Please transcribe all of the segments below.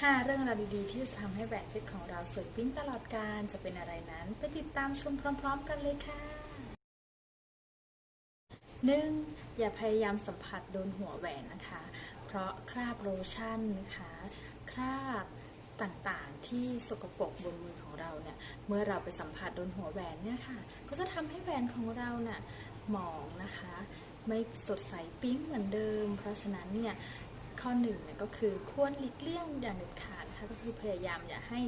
5 เรื่องราวดีๆ ที่จะทำให้แหวนเพชรของเราสวยปิ้งตลอดกาลจะเป็นอะไรนั้น ไปติดตามชมพร้อม ๆ กันเลยค่ะ 1. อย่าพยายามสัมผัสโดนหัวแหวนนะคะ เพราะคราบโลชั่นนะคะคราบต่างๆ ที่สกปรกบนมือของเราเนี่ย เมื่อเราไปสัมผัสโดนหัวแหวนเนี่ยค่ะ ก็จะทำให้แหวนของเราน่ะหมองนะคะ ไม่สดใสปิ๊งเหมือนเดิม เพราะฉะนั้นเนี่ย ข้อหนึ่งเนี่ยก็คือควรหลีกเลี่ยงอย่างเด็ดขาดนะคะก็คือพยายามอย่าให้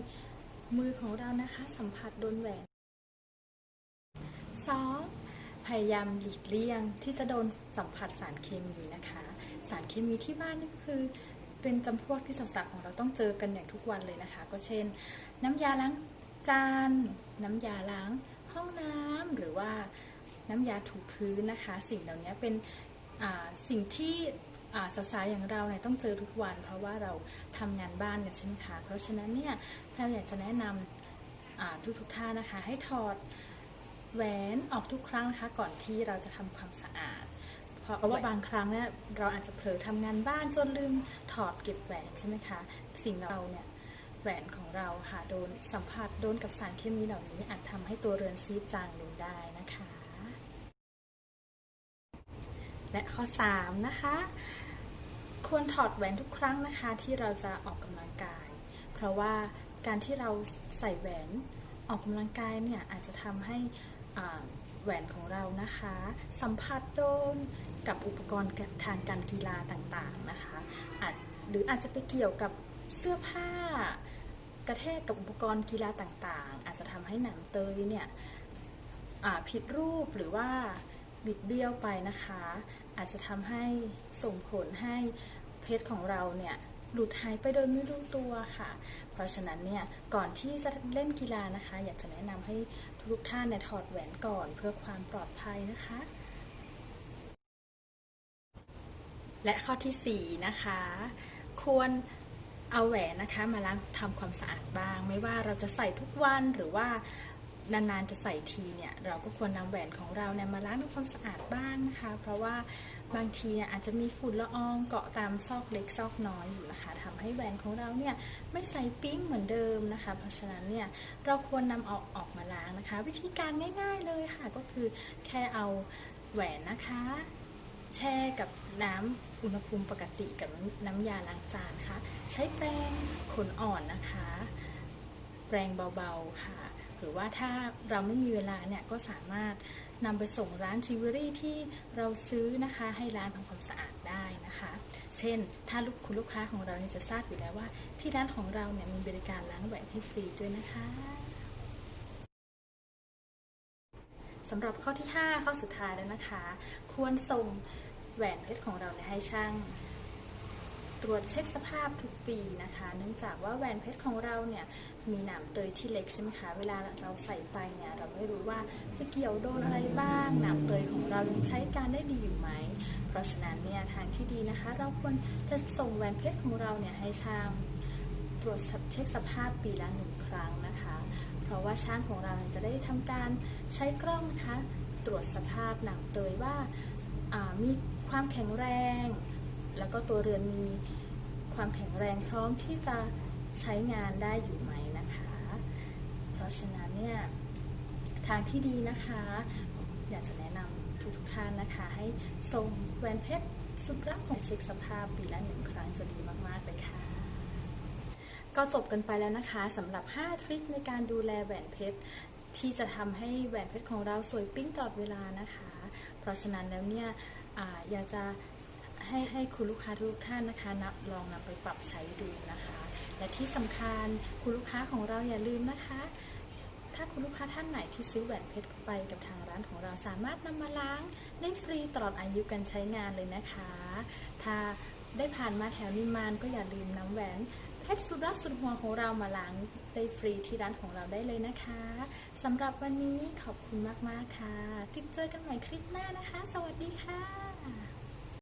มือของเรานะคะสัมผัสโดนแหวน 2. พยายามหลีกเลี่ยงที่จะโดนสัมผัสสารเคมีนะคะ สารเคมีที่บ้านนี่ก็คือเป็นจำพวกที่สาวๆของเราต้องเจอกันอย่างทุกวันเลยนะคะ ก็เช่น น้ำยาล้างจาน น้ำยาล้างห้องน้ำหรือว่าน้ำยาถูพื้นนะคะ สิ่งเหล่านี้เป็นสิ่งที่ สาวๆอย่างเราเนี่ยต้องเจอทุกวัน เพราะว่าเราทำงานบ้านกันใช่ไหมคะเพราะฉะนั้นเนี่ยเราอยากจะแนะนำอ่าทุกๆท่านนะคะ ให้ถอดแหวนออกทุกครั้งนะคะก่อนที่เราจะทำความสะอาด เพราะว่าบางครั้งเนี่ยเราอาจจะเผลอทำงานบ้านจนลืมถอดเก็บแหวนใช่ไหมคะสิ่งเราเนี่ยแหวนของเราค่ะโดนสัมผัสโดนกับสารเคมีเหล่านี้อาจทำให้ตัวเรือนซีดจางลงได้นะคะ และข้อ 3 นะคะ ควรถอดแหวนทุกครั้งนะคะที่เราจะออกกำลังกาย เพราะว่าการที่เราใส่แหวนออกกำลังกายเนี่ยอาจจะทำให้แหวนของเรานะคะ สัมผัสโดนกับอุปกรณ์ทางการกีฬาต่างๆนะคะอาจหรืออาจจะไปเกี่ยวกับเสื้อผ้ากระแทกกับอุปกรณ์กีฬาต่างๆ อาจจะทำให้หนังเตยเนี่ยผิดรูปหรือว่าบิดเบี้ยวไปนะคะ อาจจะทำให้ส่งผลให้เพชรของเราเนี่ยหลุดหายไปโดยไม่รู้ตัวค่ะ เพราะฉะนั้นเนี่ยก่อนที่จะเล่นกีฬานะคะ อยากจะแนะนำให้ทุกท่านเนี่ยถอดแหวนก่อนเพื่อความปลอดภัยนะคะ และข้อที่ 4 นะคะ ควรเอาแหวนนะคะมาล้างทำความสะอาดบ้าง ไม่ว่าเราจะใส่ทุกวันหรือว่า นานๆจะใส่ทีเนี่ยเราก็ควรนำแหวนของเราเนี่ยมาล้างทำความสะอาดบ้างนะคะ เพราะว่าบางทีเนี่ยอาจจะมีฝุ่นละอองเกาะตามซอกเล็กซอกน้อยอยู่นะคะทำให้แหวนของเราเนี่ยไม่ใสปิ้งเหมือนเดิมนะคะ เพราะฉะนั้นเนี่ยเราควรนำออกออกมาล้างนะคะ วิธีการง่าย ๆเลยค่ะก็คือแค่เอาแหวนนะคะ แช่กับน้ำอุณหภูมิปกติกับน้ำยาล้างจานนะคะใช้แปรงขนอ่อนนะคะ แปรงเบาๆค่ะ หรือว่าถ้าเราไม่มีเวลาเนี่ยก็สามารถนำไปส่งร้านจิวเวลรี่ที่เราซื้อนะคะให้ร้านทำความสะอาดได้นะคะ เช่น ถ้าลูกคุณลูกค้าของเราเนี่ยจะทราบอยู่แล้วว่า ที่ร้านของเราเนี่ยมีบริการล้างแหวนให้ฟรีด้วยนะคะสำหรับข้อที่ 5 ข้อสุดท้ายแล้วนะคะ ควรส่งแหวนเพชรของเราเนี่ยให้ช่าง รวจเช็คสภาพทุกปีนะคะ เนื่องจากว่าแหวนเพชรของเราเนี่ยมีหนามเตยที่เล็กใช่ไหมคะเวลาเราใส่ไปเนี่ยเราไม่รู้ว่าไปเกี่ยวโดนอะไรบ้างหนามเตยของเรายังใช้การได้ดีอยู่ไหม เพราะฉะนั้นเนี่ยทางที่ดีนะคะ เราควรจะส่งแหวนเพชรของเราเนี่ยให้ช่างตรวจเช็คสภาพปีละหนึ่งครั้งนะคะ เพราะว่าช่างของเราจะได้ทำการใช้กล้องนะคะตรวจสภาพหนังเตยว่าอ่ามีความแข็งแรง แล้วก็ตัวเรือนมี ความแข็งแรงพร้อมที่จะใช้งานได้อยู่ไหมนะคะ เพราะฉะนั้นเนี่ยทางที่ดีนะคะ อยากจะแนะนำทุกๆท่านนะคะ ให้ส่งแหวนเพชรสุดรักของเช็คสภาพปีละหนึ่งครั้งจะดีมาก ๆ เลยค่ะ ก็จบกันไปแล้วนะคะสำหรับ 5 ทริคในการดูแลแหวนเพชรที่จะทำให้แหวนเพชรของเราสวยปิ้งตลอดเวลานะคะ เพราะฉะนั้นแล้วเนี่ยออยากจะ ให้ให้คุณลูกค้าทุกท่านนะคะนับลองนำไปปรับใช้ดูนะคะ และที่สำคัญคุณลูกค้าของเราอย่าลืมนะคะ ถ้าคุณลูกค้าท่านไหนที่ซื้อแหวนเพชรไปกับทางร้านของเราสามารถนำมาล้าง ได้ฟรีตลอดอายุการใช้งานเลยนะคะ ถ้าได้ผ่านมาแถวนิมานก็อย่าลืมนำแหวนเพชรสุดรักสุดห่วของเรามาล้างได้ฟรีที่ร้านของเราได้เลยนะคะสำหรับวันนี้ขอบคุณมาก ๆ ค่ะ ติดเจอกันใหม่คลิปหน้านะคะ สวัสดีค่ะ